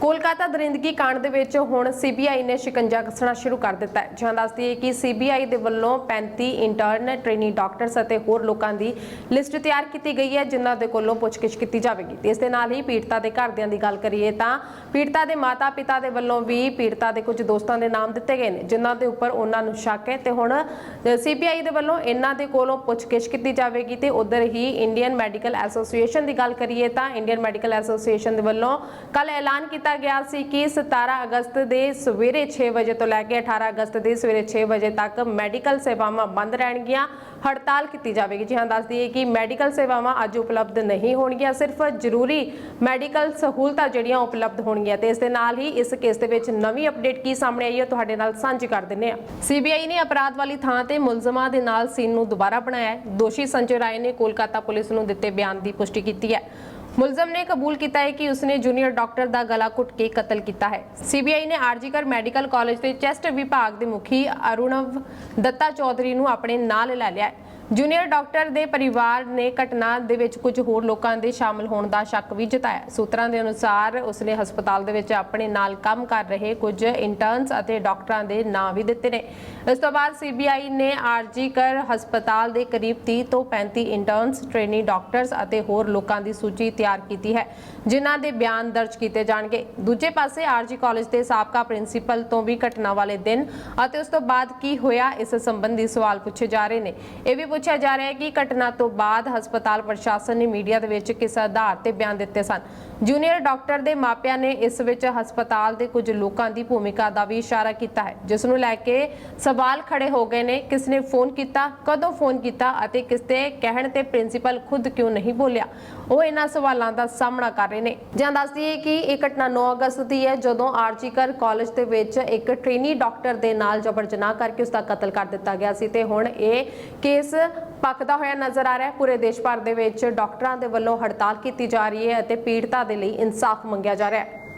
ਕੋਲਕਾਤਾ ਦਰਿੰਦਗੀ ਕਾਂਡ ਦੇ ਵਿੱਚ ਹੁਣ ਸੀਬੀਆਈ ਨੇ ਸ਼ਿਕੰਜਾ ਕੱਸਣਾ ਸ਼ੁਰੂ ਕਰ ਦਿੱਤਾ ਹੈ। ਜਾਂ ਦੱਸਦੀ ਹੈ ਕਿ ਸੀਬੀਆਈ ਦੇ ਵੱਲੋਂ 35 ਇੰਟਰਨ ਟ੍ਰੇਨੀ ਡਾਕਟਰਸ ਅਤੇ ਹੋਰ ਲੋਕਾਂ ਦੀ ਲਿਸਟ ਤਿਆਰ ਕੀਤੀ ਗਈ ਹੈ, ਜਿਨ੍ਹਾਂ ਦੇ ਕੋਲੋਂ ਪੁੱਛਗਿੱਛ ਕੀਤੀ ਜਾਵੇਗੀ। ਤੇ ਇਸ ਦੇ ਨਾਲ ਹੀ ਪੀੜਤਾ ਦੇ ਘਰਦਿਆਂ ਦੀ ਗੱਲ ਕਰੀਏ ਤਾਂ ਪੀੜਤਾ ਦੇ ਮਾਤਾ-ਪਿਤਾ ਦੇ ਵੱਲੋਂ ਵੀ ਪੀੜਤਾ ਦੇ ਕੁਝ ਦੋਸਤਾਂ ਦੇ ਨਾਮ ਦਿੱਤੇ ਗਏ ਨੇ, ਜਿਨ੍ਹਾਂ ਦੇ ਉੱਪਰ ਉਹਨਾਂ ਨੂੰ ਸ਼ੱਕ ਹੈ। ਤੇ ਹੁਣ ਸੀਬੀਆਈ ਦੇ ਵੱਲੋਂ ਇਹਨਾਂ ਦੇ ਕੋਲੋਂ ਪੁੱਛਗਿੱਛ ਕੀਤੀ ਜਾਵੇਗੀ। ਤੇ ਉਧਰ ਹੀ ਇੰਡੀਅਨ ਮੈਡੀਕਲ ਐਸੋਸੀਏਸ਼ਨ ਦੀ ਗੱਲ ਕਰੀਏ ਤਾਂ ਇੰਡੀਅਨ ਮੈਡੀਕਲ ਐਸੋਸੀਏਸ਼ਨ ਦੇ ਵੱਲੋਂ ਕੱਲ ਐਲਾਨ ਕੀਤਾ ਗਿਆ ਸੀ ਕਿ 17 ਅਗਸਤ ਦੇ ਸਵੇਰੇ 6 ਵਜੇ ਤੋਂ ਲੈ ਕੇ 18 ਅਗਸਤ ਦੇ ਸਵੇਰੇ 6 ਵਜੇ ਤੱਕ ਮੈਡੀਕਲ ਸੇਵਾਵਾਂ ਬੰਦ ਰਹਿਣਗੀਆਂ। ਹੜਤਾਲ ਕੀਤੀ ਜਾਵੇਗੀ। ਜੀ ਹਾਂ, ਦੱਸ ਦਈਏ ਕਿ ਮੈਡੀਕਲ ਸੇਵਾਵਾਂ ਅੱਜ ਉਪਲਬਧ ਨਹੀਂ ਹੋਣਗੀਆਂ। ਸਿਰਫ ਜ਼ਰੂਰੀ ਮੈਡੀਕਲ ਸਹੂਲਤਾਂ ਜਿਹੜੀਆਂ ਉਪਲਬਧ ਹੋਣਗੀਆਂ ਤੇ ਇਸ ਦੇ ਨਾਲ ਹੀ ਇਸ ਕੇਸ ਦੇ ਵਿੱਚ ਨਵੀਂ ਅਪਡੇਟ ਕੀ ਸਾਹਮਣੇ ਆਈ ਹੈ ਤੁਹਾਡੇ ਨਾਲ ਸਾਂਝੀ ਕਰ ਦਿੰਨੇ ਆ ਸੀਬੀਆਈ ਨੇ ਅਪਰਾਧ ਵਾਲੀ ਥਾਂ ਤੇ ਮੁਲਜ਼ਮਾਂ ਦੇ ਨਾਲ ਸੀਨ ਨੂੰ ਦੁਬਾਰਾ ਬਣਾਇਆ ਹੈ। ਦੋਸ਼ੀ ਸੰਜੇ ਰਾਏ ਨੇ ਕੋਲਕਾਤਾ ਪੁਲਿਸ ਨੂੰ ਦਿੱਤੇ ਬਿਆਨ ਦੀ ਪੁਸ਼ਟੀ ਕੀਤੀ ਹੈ। ਮੁਲਜ਼ਮ ਨੇ ਕਬੂਲ ਕੀਤਾ ਹੈ ਕਿ ਉਸਨੇ ਜੂਨੀਅਰ ਡਾਕਟਰ ਦਾ ਗਲਾ ਘੁੱਟ ਕੇ ਕਤਲ ਕੀਤਾ ਹੈ। ਸੀਬੀਆਈ ਨੇ ਆਰਜੀਕਰ ਮੈਡੀਕਲ ਕਾਲਜ ਦੇ ਚੈਸਟ ਵਿਭਾਗ ਦੇ ਮੁਖੀ ਅਰੁਣਵ ਦੱਤਾ ਚੌਧਰੀ ਨੂੰ ਆਪਣੇ ਨਾਲ ਲੈ ਲਿਆ ਹੈ। ਜੂਨੀਅਰ ਡਾਕਟਰ ਦੇ ਪਰਿਵਾਰ ਨੇ ਘਟਨਾ ਦੇ ਵਿੱਚ ਕੁਝ ਹੋਰ ਲੋਕਾਂ ਦੇ ਸ਼ਾਮਲ ਹੋਣ ਦਾ ਸ਼ੱਕ ਵੀ ਜਤਾਇਆ। ਸੂਤਰਾਂ ਦੇ ਅਨੁਸਾਰ ਉਸਨੇ ਹਸਪਤਾਲ ਦੇ ਵਿੱਚ ਆਪਣੇ ਨਾਲ ਕੰਮ ਕਰ ਰਹੇ ਕੁਝ ਇੰਟਰਨਸ ਅਤੇ ਡਾਕਟਰਾਂ ਦੇ ਨਾਂ ਵੀ ਦਿੱਤੇ ਨੇ। ਇਸ ਤੋਂ ਬਾਅਦ ਸੀਬੀਆਈ ਨੇ ਆਰਜੀ ਕਰ ਹਸਪਤਾਲ ਦੇ ਕਰੀਬ 30 ਤੋਂ 35 ਇੰਟਰਨਸ ਟ੍ਰੇਨੀ ਡਾਕਟਰਸ ਅਤੇ ਹੋਰ ਲੋਕਾਂ ਦੀ ਸੂਚੀ ਤਿਆਰ ਕੀਤੀ ਹੈ, ਜਿਨ੍ਹਾਂ ਦੇ ਬਿਆਨ ਦਰਜ ਕੀਤੇ ਜਾਣਗੇ। ਦੂਜੇ ਪਾਸੇ ਆਰਜੀ ਕਾਲਜ ਦੇ ਸਾਬਕਾ ਪ੍ਰਿੰਸੀਪਲ ਤੋਂ ਵੀ ਘਟਨਾ ਵਾਲੇ ਦਿਨ ਅਤੇ ਉਸ ਤੋਂ ਬਾਅਦ ਕੀ ਹੋਇਆ ਇਸ ਸੰਬੰਧੀ ਸਵਾਲ ਪੁੱਛੇ ਜਾ ਰਹੇ ਨੇ। ਇਹ ਵੀ ਪੁੱਛਿਆ ਜਾ ਰਿਹਾ ਹੈ ਕਿ ਘਟਨਾ ਤੋਂ ਬਾਅਦ ਹਸਪਤਾਲ ਪ੍ਰਸ਼ਾਸਨ ਨੇ ਮੀਡੀਆ ਦੇ ਵਿੱਚ ਕਿਸ ਆਧਾਰ ਤੇ ਬਿਆਨ ਦਿੱਤੇ ਸਨ? ਜੂਨੀਅਰ ਡਾਕਟਰ ਦੇ ਮਾਪਿਆਂ ਨੇ ਇਸ ਵਿੱਚ ਹਸਪਤਾਲ ਦੇ ਕੁਝ ਲੋਕਾਂ ਦੀ ਭੂਮਿਕਾ ਦਾ ਵੀ ਇਸ਼ਾਰਾ ਕੀਤਾ ਹੈ, ਜਿਸ ਨੂੰ ਲੈ ਕੇ ਸਵਾਲ ਖੜੇ ਹੋ ਗਏ ਨੇ। ਕਿਸ ਨੇ ਫੋਨ ਕੀਤਾ, ਕਦੋਂ ਫੋਨ ਕੀਤਾ ਅਤੇ ਕਿਸ ਦੇ ਕਹਿਣ ਤੇ ਪ੍ਰਿੰਸੀਪਲ ਖੁਦ ਕਿਉਂ ਨਹੀਂ ਬੋਲਿਆ? ਉਹ ਇਹਨਾਂ ਸਵਾਲਾਂ ਦਾ ਸਾਹਮਣਾ ਕਰ ਰਹੇ ਨੇ। ਜਾਂ ਦੱਸਦੀ ਹੈ ਕਿ ਇਹ ਘਟਨਾ 9 ਅਗਸਤ ਦੀ ਹੈ, ਜਦੋਂ ਆਰਜੀਕਰ ਕਾਲਜ ਦੇ ਵਿੱਚ ਇੱਕ ਟ੍ਰੇਨੀ ਡਾਕਟਰ ਦੇ ਨਾਲ ਜਬਰ ਜਨਾਹ ਕਰਕੇ ਉਸ ਦਾ ਕਤਲ ਕਰ ਦਿੱਤਾ ਗਿਆ ਸੀ ਤੇ ਹੁਣ ਇਹ ਕੇਸ ਪੱਕਦਾ ਹੋਇਆ ਨਜ਼ਰ ਆ ਰਿਹਾ ਹੈ। ਪੂਰੇ ਦੇਸ਼ ਭਰ ਦੇ ਵਿੱਚ ਡਾਕਟਰਾਂ ਦੇ ਵੱਲੋਂ ਹੜਤਾਲ ਕੀਤੀ ਜਾ ਰਹੀ ਹੈ ਅਤੇ ਪੀੜਤਾ ਦੇ ਲਈ ਇਨਸਾਫ ਮੰਗਿਆ ਜਾ ਰਿਹਾ ਹੈ।